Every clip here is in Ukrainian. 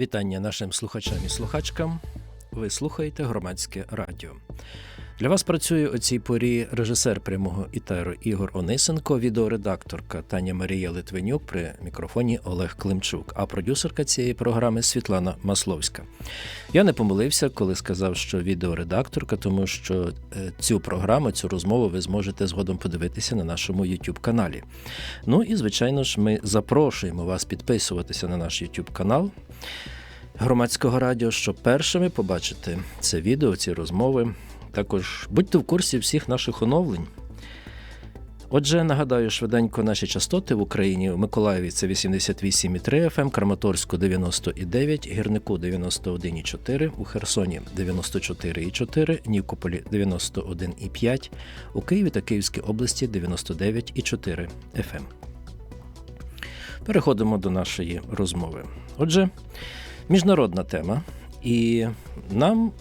Вітання нашим слухачам і слухачкам. Ви слухаєте громадське радіо. Для вас працює у цій порі режисер прямого ітеру Ігор Онисенко, відеоредакторка Таня Марія Литвинюк при мікрофоні Олег Климчук, а продюсерка цієї програми Світлана Масловська. Я не помилився, коли сказав, що відеоредакторка, тому що е, цю програму, цю розмову ви зможете згодом подивитися на нашому YouTube каналі. Ну і звичайно ж, ми запрошуємо вас підписуватися на наш YouTube канал громадського радіо, щоб першими побачити це відео, ці розмови. Також будьте в курсі всіх наших оновлень. Отже, нагадаю швиденько наші частоти в Україні. У Миколаєві це 88,3 FM, Краматорську 99, Гірнику 91,4, у Херсоні 94,4, Нікополі 91,5, у Києві та Київській області 99,4 FM. Переходимо до нашої розмови. Отже, міжнародна тема. І нам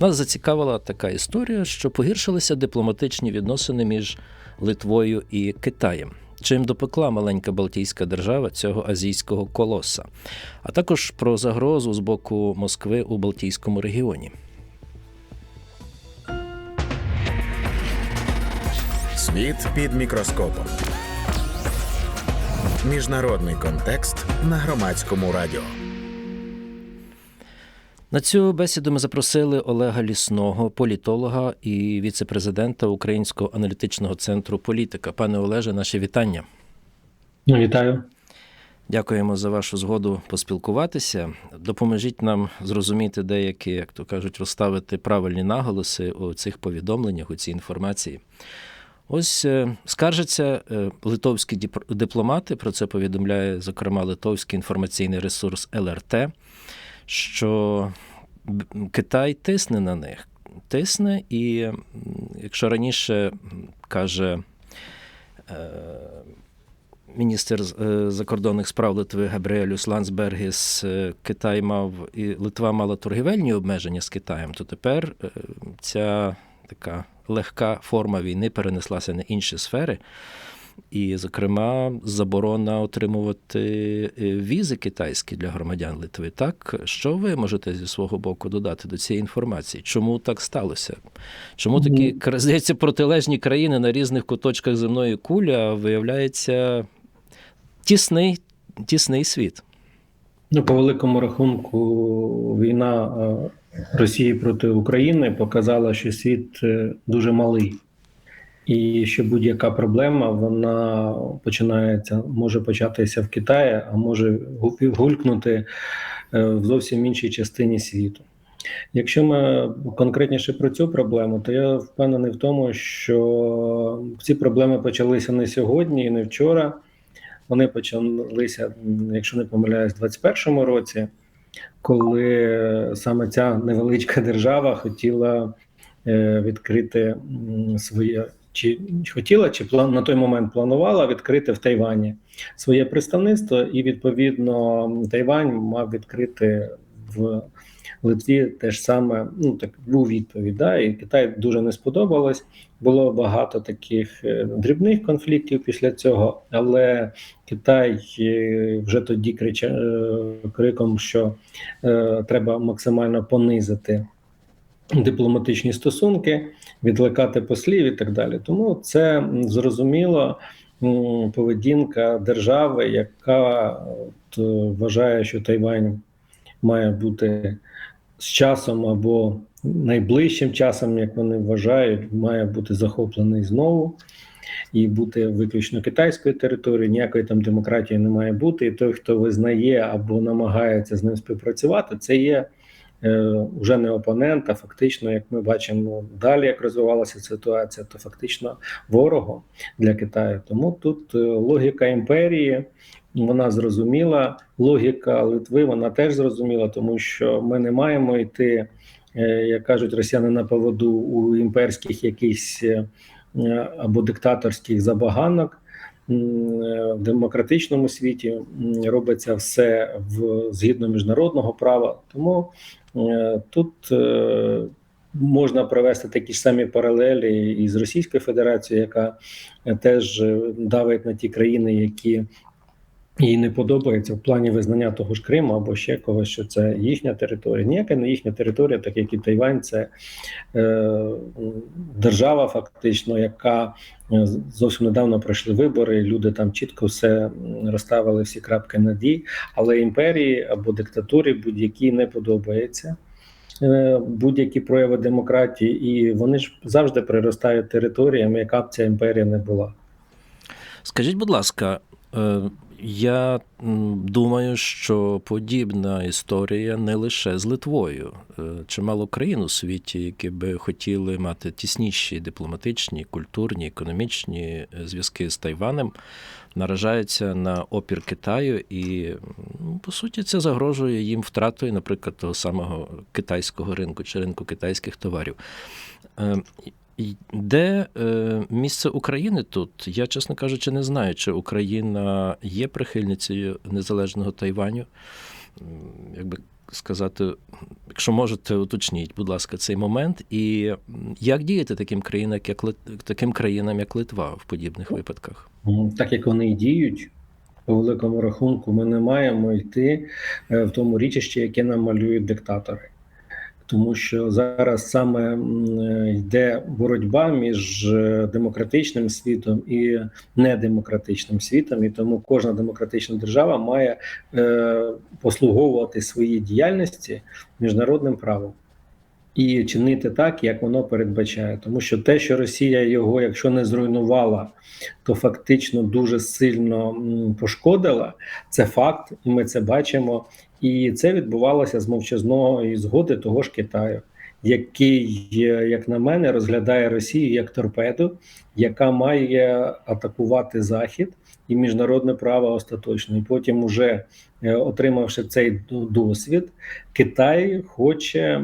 нас зацікавила така історія, що погіршилися дипломатичні відносини між Литвою і Китаєм. Чим допекла маленька Балтійська держава цього азійського колоса, а також про загрозу з боку Москви у Балтійському регіоні. Світ під мікроскопом. Міжнародний контекст на громадському радіо. На цю бесіду ми запросили Олега Лісного, політолога і віце-президента Українського аналітичного центру Політика. Пане Олеже, наші вітання. Вітаю. Дякуємо за вашу згоду поспілкуватися. Допоможіть нам зрозуміти деякі, як то кажуть, розставити правильні наголоси у цих повідомленнях, у цій інформації. Ось е, скаржаться е, литовські дипломати, про це повідомляє, зокрема, литовський інформаційний ресурс ЛРТ, що Китай тисне на них. Тисне, і якщо раніше каже е, міністр е, закордонних справ Литви Габріелюс Лансбергіс, е, Китай мав і Литва мала торгівельні обмеження з Китаєм, то тепер ця така легка форма війни перенеслася на інші сфери. І, зокрема, заборона отримувати е, візи китайські для громадян Литви. Так, що ви можете зі свого боку додати до цієї інформації? Чому так сталося? Чому такі здається протилежні країни на різних куточках земної кулі, а виявляється тісний, тісний світ? Ну, по великому рахунку, війна е, Росії проти України показала, що світ е, дуже малий, і що будь-яка проблема вона починається, може початися в Китаї, а може гулькнути е, в зовсім іншій частині світу. Якщо ми конкретніше про цю проблему, то я впевнений в тому, що ці проблеми почалися не сьогодні і не вчора. Вони почалися, якщо не помиляюсь, в 21-му році, коли саме ця невеличка держава хотіла е, відкрити своє. Чи хотіла, чи план на той момент планувала відкрити в Тайвані своє представництво, і відповідно Тайвань мав відкрити в Литві теж саме. Ну так був відповідь. Да, і Китай дуже не сподобалось. Було багато таких е, дрібних конфліктів після цього, але Китай е, вже тоді крича е, криком, що е, треба максимально понизити дипломатичні стосунки, відликати послів і так далі. Тому це зрозуміло поведінка держави, яка е, вважає, що Тайвань має бути з часом або найближчим часом, як вони вважають, має бути захоплений знову і бути виключно китайською територією. Ніякої там демократії не має бути. І той, хто визнає або намагається з ним співпрацювати, це є вже не опонент, а фактично, як ми бачимо далі, як розвивалася ситуація, то фактично ворогом для Китаю. Тому тут е, логіка імперії. Вона зрозуміла, логіка Литви вона теж зрозуміла, тому що ми не маємо йти, е, як кажуть росіяни на поводу у імперських якихось е, або диктаторських забаганок. М, е, В демократичному світі робиться все в згідно міжнародного права. Тому е, тут е, можна провести такі ж самі паралелі із Російською Федерацією, яка теж давить на ті країни, які їй не подобається в плані визнання того ж Криму або ще когось, що це їхня територія. Ніяка не їхня територія, так як і Тайвань, це е, держава, фактично, яка е, зовсім недавно пройшли вибори. Люди там чітко все розставили всі крапки над «і», але імперії або диктатурі будь-які не подобається. е, Будь-які прояви демократії, і вони ж завжди приростають територіями, яка б ця імперія не була. Скажіть, будь ласка, е, я думаю, що подібна історія не лише з Литвою. Е, Чимало країн у світі, які би хотіли мати тісніші дипломатичні, культурні, економічні е, зв'язки з Тайванем, наражаються на опір Китаю, і ну, по суті це загрожує їм втратою, наприклад, того самого китайського ринку чи ринку китайських товарів. Де е, місце України тут? Я, чесно кажучи, не знаю, чи Україна є прихильницею незалежного Тайваню. Як би сказати, якщо можете, уточніть, будь ласка, цей момент. І як діяти таким країнам, як таким країнам, як Литва, в подібних випадках? Так як вони і діють, по великому рахунку, ми не маємо йти е, в тому річищі, яке нам малюють диктатори. Тому що зараз саме йде боротьба між е, демократичним світом і недемократичним світом, і тому кожна демократична держава має е, послуговувати своїй діяльності міжнародним правом і чинити так, як воно передбачає. Тому що те, що Росія його, якщо не зруйнувала, то фактично дуже сильно пошкодила. Це факт, ми це бачимо. І це відбувалося з мовчазної згоди того ж Китаю, який, е, як на мене, розглядає Росію як торпеду, яка має атакувати Захід і міжнародне право остаточно. І потім, уже е, отримавши цей досвід, Китай хоче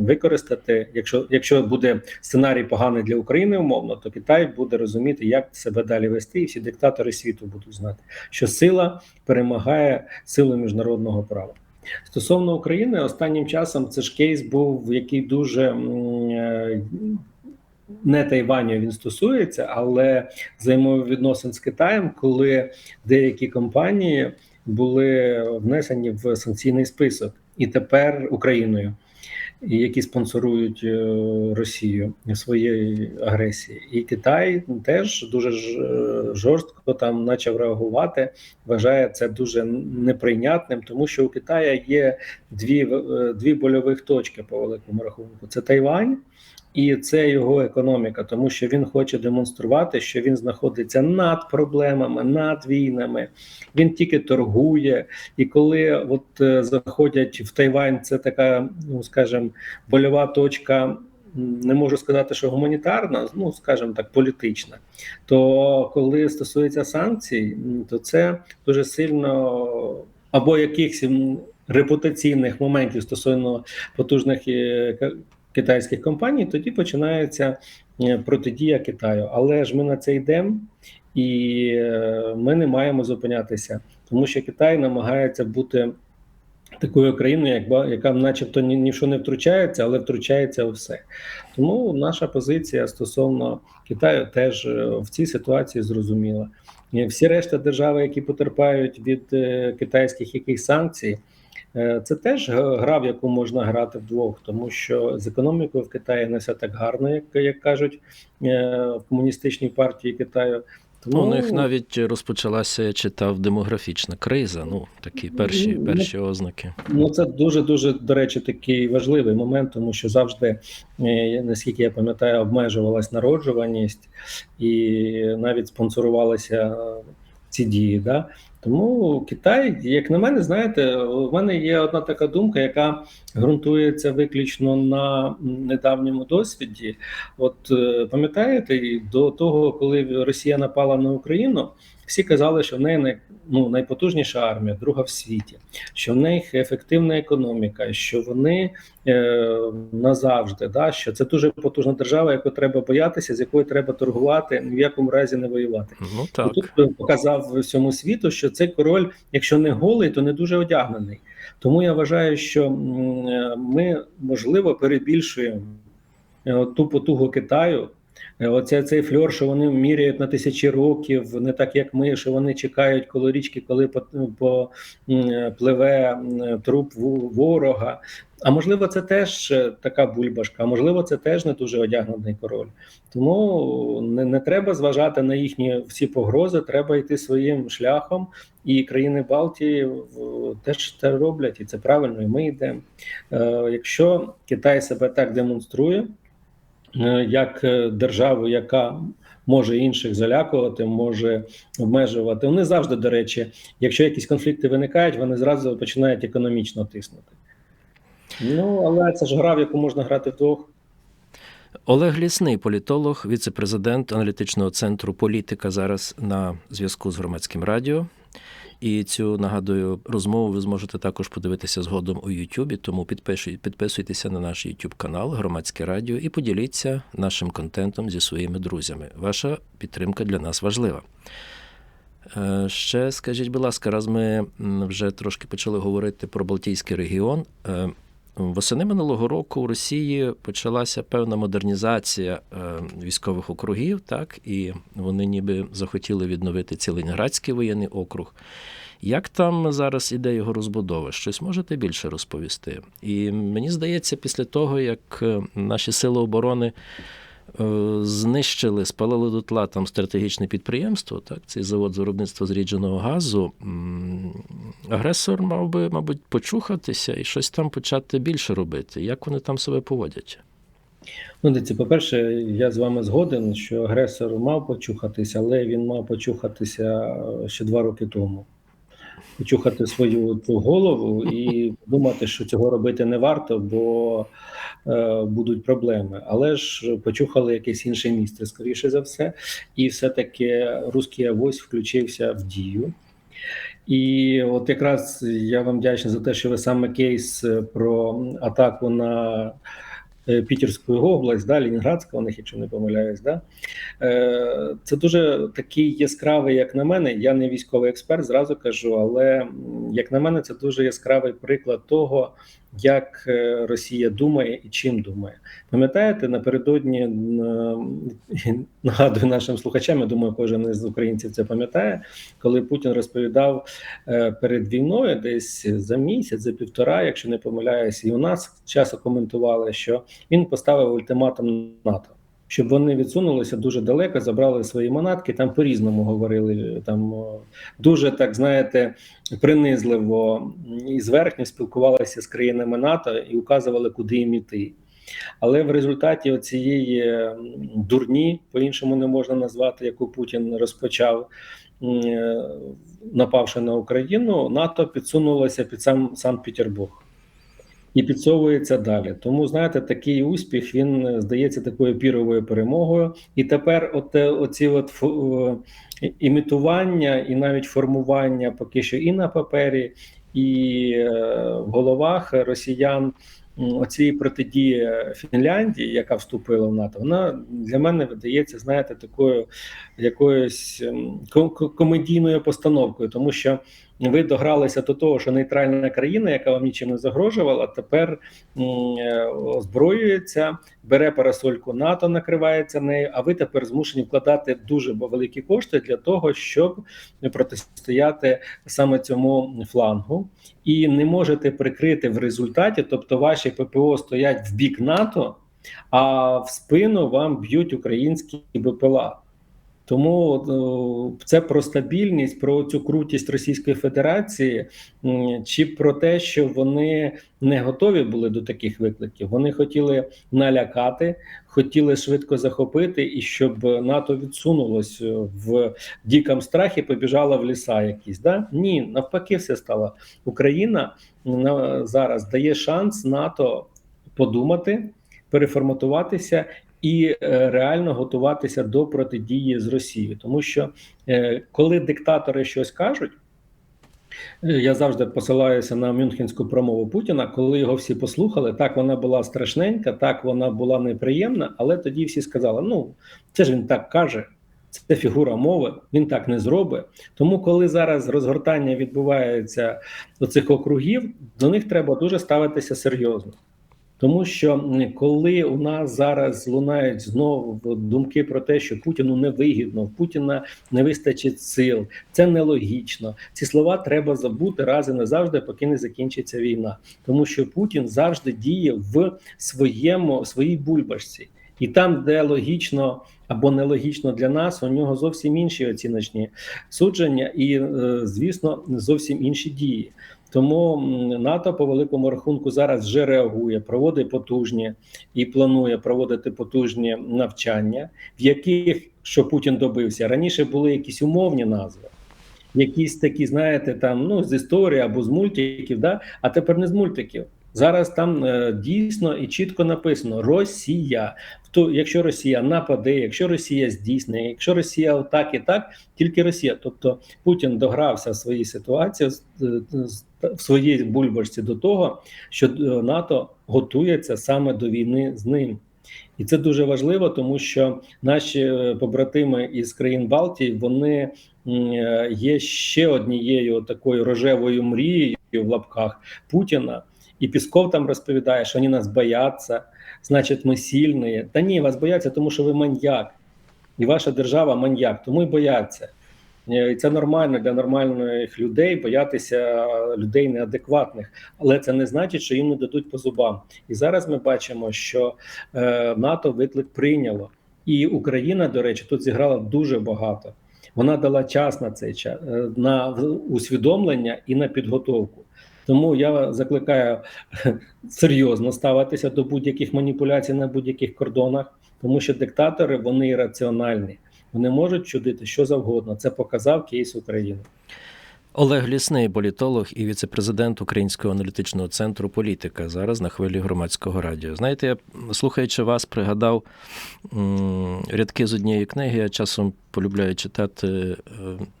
використати, якщо, якщо буде сценарій поганий для України, умовно, то Китай буде розуміти, як себе далі вести, і всі диктатори світу будуть знати, що сила перемагає силу міжнародного права. Стосовно України, останнім часом це ж кейс був, який дуже е, не Тайваню він стосується, але взаємовідносин з Китаєм, коли деякі компанії були внесені в санкційний список, і тепер Україною, які спонсорують е, Росію своєї агресії, і Китай теж дуже е, жорстко там почав реагувати. Вважає це дуже неприйнятним, тому що у Китая є дві е, дві больових точки по великому рахунку: це Тайвань. І це його економіка, тому що він хоче демонструвати, що він знаходиться над проблемами, над війнами. Він тільки торгує. І коли от е, заходять в Тайвань, це така, ну скажімо, больова точка. Не можу сказати, що гуманітарна, ну скажімо так, політична. То коли стосується санкцій, то це дуже сильно або якихось репутаційних моментів стосовно потужних е, китайських компаній, тоді починається е, протидія Китаю. Але ж ми на це йдемо, і е, ми не маємо зупинятися, тому що Китай намагається бути такою країною, яка, начебто, ні, ні не втручається, але втручається у все. Тому наша позиція стосовно Китаю теж е, в цій ситуації зрозуміла. Всі решта держави, які потерпають від китайських якихось санкцій. Е, Це теж гра, в яку можна грати вдвох, тому що з економікою в Китаї не все так гарно, як, як кажуть е, в комуністичній партії Китаю. Тому Ну, у них навіть розпочалася, я читав, демографічна криза. Ну, такі перші, перші ознаки. Ну, це дуже дуже до речі, такий важливий момент, тому що завжди, е, наскільки я пам'ятаю, обмежувалась народжуваність і навіть спонсорувалися ці дії. Да? Тому Китай, як на мене, знаєте, у мене є одна така думка, яка ґрунтується виключно на недавньому досвіді. От е, пам'ятаєте, до того, коли Росія напала на Україну, всі казали, що в неї най, ну, найпотужніша армія, друга в світі, що в них ефективна економіка, що вони е, назавжди, да, що це дуже потужна держава, яку треба боятися, з якою треба торгувати, ні в якому разі не воювати. Ну І. Тут показав всьому світу, що цей король, якщо не голий, то не дуже одягнений. Тому я вважаю, що е, ми можливо перебільшуємо е, ту потугу Китаю, Оце цей фльор, що вони міряють на тисячі років, не так як ми, що вони чекають коло річки, коли по, по м, пливе м, труп ворога. А можливо, це теж е, така бульбашка, а можливо, це теж не дуже одягнений король. Тому не, не треба зважати на їхні всі погрози, треба йти своїм шляхом. І країни Балтії теж це роблять, і це правильно, і ми йдемо. Е, якщо Китай себе так демонструє, е, як е, державу, яка може інших залякувати, може обмежувати. Вони завжди, до речі, якщо якісь конфлікти виникають, вони зразу починають економічно тиснути. Ну, але це ж гра, в яку можна грати вдвох. Олег Лісний, політолог, віце-президент аналітичного центру політика зараз на зв'язку з громадським радіо. І цю нагадую розмову ви зможете також подивитися згодом у Ютубі. Тому підписуйтеся на наш Ютуб канал Громадське Радіо і поділіться нашим контентом зі своїми друзями. Ваша підтримка для нас важлива. Е, Ще скажіть, будь ласка, раз ми вже трошки почали говорити про Балтійський регіон. Восени минулого року у Росії почалася певна модернізація е, військових округів, так і вони ніби захотіли відновити Ціленградський воєнний округ. Як там зараз іде його розбудова? Щось можете більше розповісти? І мені здається, після того, як е, наші сили оборони е, знищили, спалили дотла там стратегічне підприємство, так, цей завод з виробництва зрідженого газу, агресор мав би, мабуть, почухатися і щось там почати більше робити. Як вони там себе поводять? Ну, дивіться, по-перше, я з вами згоден, що агресор мав почухатися, але він мав почухатися е, ще два роки тому. Почухати свою ту голову і думати, що цього робити не варто, бо е, будуть проблеми. Але ж почухали якесь інше місце, скоріше за все, і все-таки русський авось включився в дію. І от якраз я вам вдячний за те, що ви саме кейс е, про атаку на е, Пітерську область, да, Ленінградська, у них, якщо не помиляюсь, да. Е, Це дуже такий яскравий, як на мене. Я не військовий експерт, зразу кажу, але як на мене, це дуже яскравий приклад того, як е, Росія думає і чим думає. Пам'ятаєте, напередодні нагадую нашим слухачам, я думаю, кожен із українців це пам'ятає, коли Путін розповідав е, перед війною, десь за місяць, за півтора, якщо не помиляюсь, і у нас часто коментували, що він поставив ультиматум НАТО. Щоб вони відсунулися дуже далеко, забрали свої манатки. Там по-різному говорили. Там дуже так знаєте, принизливо і зверхньо спілкувалися з країнами НАТО і указували, куди їм іти. Але в результаті цієї дурні, по-іншому не можна назвати, яку Путін розпочав, е, напавши на Україну, НАТО підсунулося під сам Санкт-Петербург і підсовується далі. Тому знаєте, такий успіх він е, здається такою піровою перемогою. І тепер, от е, оці от фу- е, імітування і навіть формування поки що і на папері, і в головах росіян. м, Оцієї протидії Фінляндії, яка вступила в НАТО, вона для мене видається, знаєте, такою якоюсь ко- ко- комедійною постановкою, тому що ви догралися до того, що нейтральна країна, яка вам нічим не загрожувала, тепер е, озброюється, бере парасольку НАТО, накривається нею. А ви тепер змушені вкладати дуже великі кошти для того, щоб протистояти саме цьому флангу, і не можете прикрити в результаті, тобто ваші ППО стоять в бік НАТО, а в спину вам б'ють українські БПЛА. Тому е, це про стабільність, про цю крутість Російської Федерації, чи про те, що вони не готові були до таких викликів. Вони хотіли налякати, хотіли швидко захопити, і щоб НАТО відсунулось е, в дикому страхі, побіжала в ліса якісь. Да? Ні, навпаки, все стало. Україна зараз дає шанс НАТО подумати, переформатуватися і е, реально готуватися до протидії з Росією, тому що е, коли диктатори щось кажуть. е, Я завжди посилаюся на Мюнхенську промову Путіна, коли його всі послухали. Так вона була страшненька, так вона була неприємна, але тоді всі сказали: ну це ж він так каже, це фігура мови, він так не зробить. Тому, коли зараз розгортання відбувається до цих округів, до них треба дуже ставитися серйозно. Тому що коли у нас зараз лунають знову думки про те, що Путіну не вигідно, Путіна не вистачить сил, це нелогічно. Ці слова треба забути раз і назавжди, поки не закінчиться війна. Тому що Путін завжди діє в своєму в своїй бульбашці, і там, де логічно або нелогічно для нас, у нього зовсім інші оціночні судження, і е, звісно, зовсім інші дії. Тому НАТО по великому рахунку зараз вже реагує, проводить потужні і планує проводити потужні навчання, в яких що Путін добився раніше були якісь умовні назви. Якісь такі, знаєте, там ну з історії або з мультиків, да? а тепер не з мультиків. Зараз там е, дійсно і чітко написано Росія. То, якщо Росія нападе, якщо Росія здійснює, якщо Росія отак і так, тільки Росія. Тобто Путін догрався в своїй ситуації з- з- в своїй бульбашці до того, що е, НАТО готується саме до війни з ним. І це дуже важливо, тому що наші е, побратими із країн Балтії вони е, є ще однією такою рожевою мрією в лапках Путіна. І Пісков там розповідає, що вони нас бояться, значить, ми сильні. Та ні, вас бояться, тому що ви маньяк, і ваша держава маньяк, тому й бояться. Е, І це нормально для нормальних людей боятися людей неадекватних, але це не значить, що їм не дадуть по зубам. І зараз ми бачимо, що е, НАТО виклик прийняло, і Україна, до речі, тут зіграла дуже багато. Вона дала час на цей час е, на усвідомлення і на підготовку. Тому я закликаю серйозно ставитися до будь-яких маніпуляцій на будь-яких кордонах, тому що диктатори вони ірраціональні, вони можуть чудити що завгодно. Це показав кейс України. Олег Лісний, політолог і віцепрезидент Українського аналітичного центру Політика зараз на хвилі громадського радіо. Знаєте, я слухаючи вас, пригадав рядки з однієї книги. Я часом полюбляю читати е,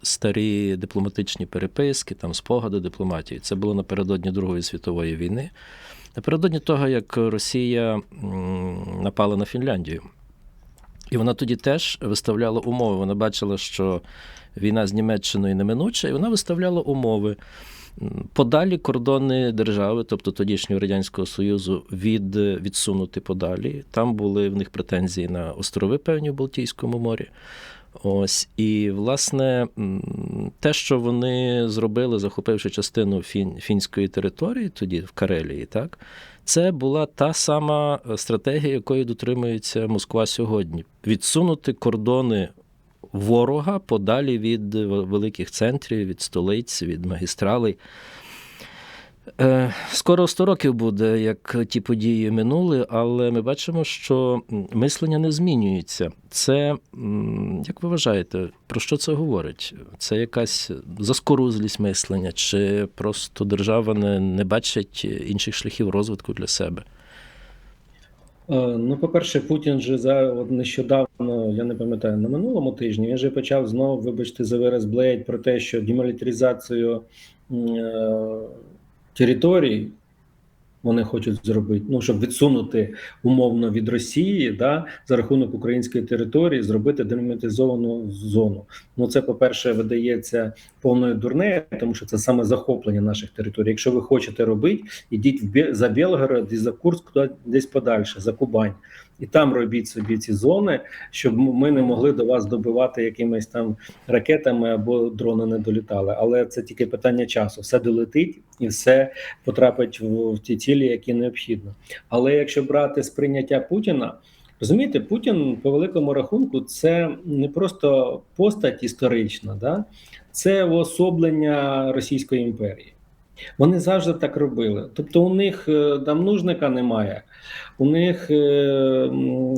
старі дипломатичні переписки, там спогади дипломатії. Це було напередодні Другої світової війни. Напередодні того, як Росія напала на Фінляндію. І вона тоді теж виставляла умови. Вона бачила, що війна з Німеччиною неминуча, і вона виставляла умови. Подалі кордони держави, тобто тодішнього Радянського Союзу, від, відсунути подалі. Там були в них претензії на острови певні в Балтійському морі. Ось і власне те, що вони зробили, захопивши частину фін, фінської території, тоді в Карелії, так це була та сама е, стратегія, якої дотримується Москва сьогодні: відсунути кордони ворога подалі від е, великих центрів, від столиць, від магістралей. Е, Скоро 100 років буде, як ті події минули, але ми бачимо, що мислення не змінюється. Це, як ви вважаєте, про що це говорить? Це якась заскорузлість мислення, чи просто держава не, не бачить інших шляхів розвитку для себе? Е, Ну, по-перше, Путін же за нещодавно, я не пам'ятаю, на минулому тижні він же почав знову, вибачте, за вираз блеять про те, що демілітаризацію е, територій вони хочуть зробити, ну щоб відсунути умовно від Росії, да, за рахунок української території, зробити демілітаризовану зону. Ну, це, по-перше, видається повною дурнею, тому що це саме захоплення наших територій. Якщо ви хочете робити, ідіть в за Білгород і за Курск, куди десь подальше, за Кубань. І там робіть собі ці зони, щоб ми не могли до вас добивати якимись там ракетами або дрони не долітали. Але це тільки питання часу. Все долетить і все потрапить в, в ті цілі, які необхідно. Але якщо брати сприйняття Путіна, розумієте, Путін по великому рахунку це не просто постать історична, да? це уособлення Російської імперії. Вони завжди так робили. Тобто, у них е, там нужника немає, у них е,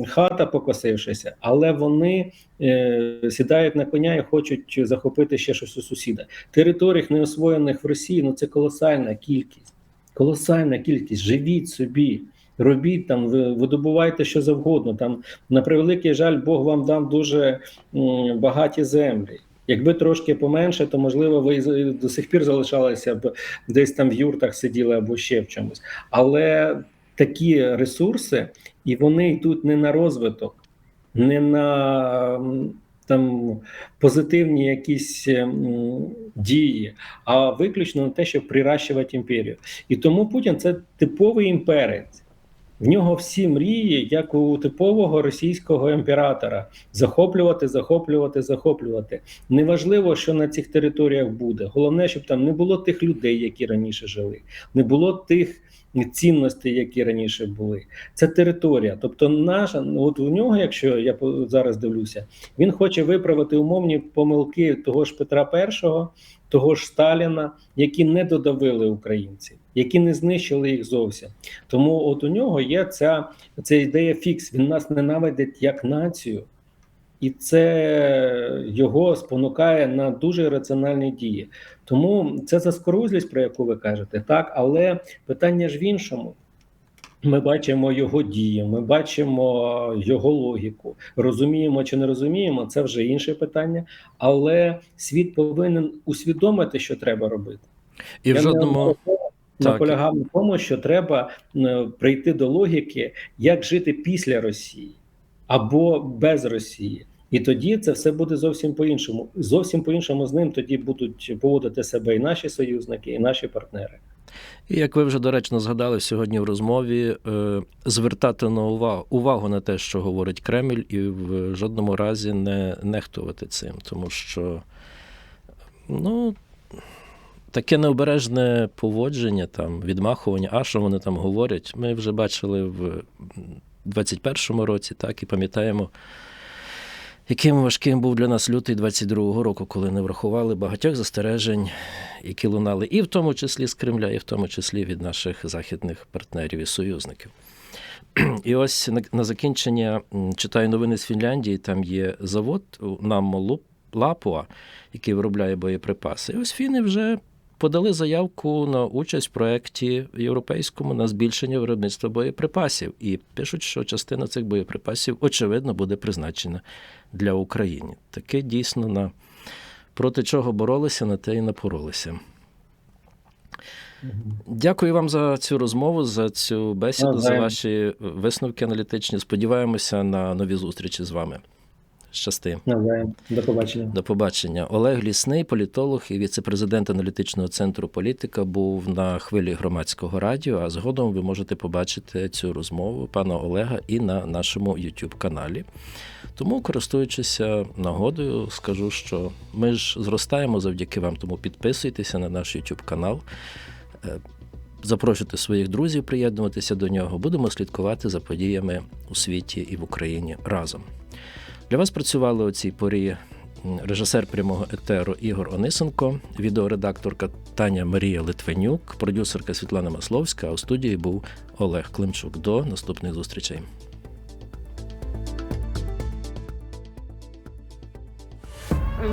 хата покосившися, але вони е, сідають на коня і хочуть захопити ще щось у сусіда. Територій неосвоєних в Росії ну це колосальна кількість. Колосальна кількість. Живіть собі. Робіть там, ви видобувайте що завгодно. Там на превеликий жаль, Бог вам дав дуже м, багаті землі. Якби трошки поменше, то можливо ви до сих пір залишалися б десь там в юртах сиділи або ще в чомусь. Але такі ресурси, і вони йдуть не на розвиток, не на там позитивні якісь дії, а виключно на те, щоб приращувати імперію. І тому Путін це типовий імперець. В нього всі мрії, як у типового російського імператора: захоплювати, захоплювати, захоплювати. Неважливо, що на цих територіях буде. Головне, щоб там не було тих людей, які раніше жили, не було тих цінностей, які раніше були. Це територія. Тобто, наша от у нього, якщо я зараз дивлюся, він хоче виправити умовні помилки того ж Петра І, того ж Сталіна, які не додавили українців, які не знищили їх зовсім. Тому от у нього є ця, ця ідея фікс. Він нас ненавидить як націю, і це його спонукає на дуже раціональні дії. Тому це заскорузлість, про яку ви кажете, так, але питання ж в іншому. Ми бачимо його дії, ми бачимо його логіку. Розуміємо чи не розуміємо, це вже інше питання. Але світ повинен усвідомити, що треба робити. І в жодному наполягав на тому, що треба е, прийти до логіки, як жити після Росії або без Росії. І тоді це все буде зовсім по-іншому. Зовсім по-іншому з ним тоді будуть поводити себе і наші союзники, і наші партнери. І як ви вже доречно згадали сьогодні в розмові, е, звертати на увагу, увагу на те, що говорить Кремль, і в жодному разі не нехтувати цим, тому що ну, таке необережне поводження, там, відмахування, а що вони там говорять, ми вже бачили в 21-му році, так, і пам'ятаємо. Яким важким був для нас лютий 22-го року, коли не врахували багатьох застережень, які лунали і в тому числі з Кремля, і в тому числі від наших західних партнерів і союзників. І ось на, закінчення читаю новини з Фінляндії. Там є завод Наммо Лапуа, який виробляє боєприпаси. І ось фіни вже подали заявку на участь в проєкті європейському на збільшення виробництва боєприпасів. І пишуть, що частина цих боєприпасів, очевидно, буде призначена для України. Таке дійсно на проти чого боролися, на те і напоролися. Дякую вам за цю розмову, за цю бесіду, за ваші висновки аналітичні. Сподіваємося на нові зустрічі з вами. Щасти. До побачення. До побачення. Олег Лісний, політолог і віце-президент аналітичного центру політика, був на хвилі громадського радіо. А згодом ви можете побачити цю розмову пана Олега і на нашому youtube каналі. Тому, користуючися нагодою, скажу, що ми ж зростаємо завдяки вам. Тому підписуйтеся на наш youtube канал. Е, Запрошуйте своїх друзів приєднуватися до нього. Будемо слідкувати за подіями у світі і в Україні разом. Для вас працювали у цій порі режисер прямого етеру Ігор Онисенко, відеоредакторка Таня Марія Литвинюк, продюсерка Світлана Масловська. А у студії був Олег Климчук. До наступних зустрічей.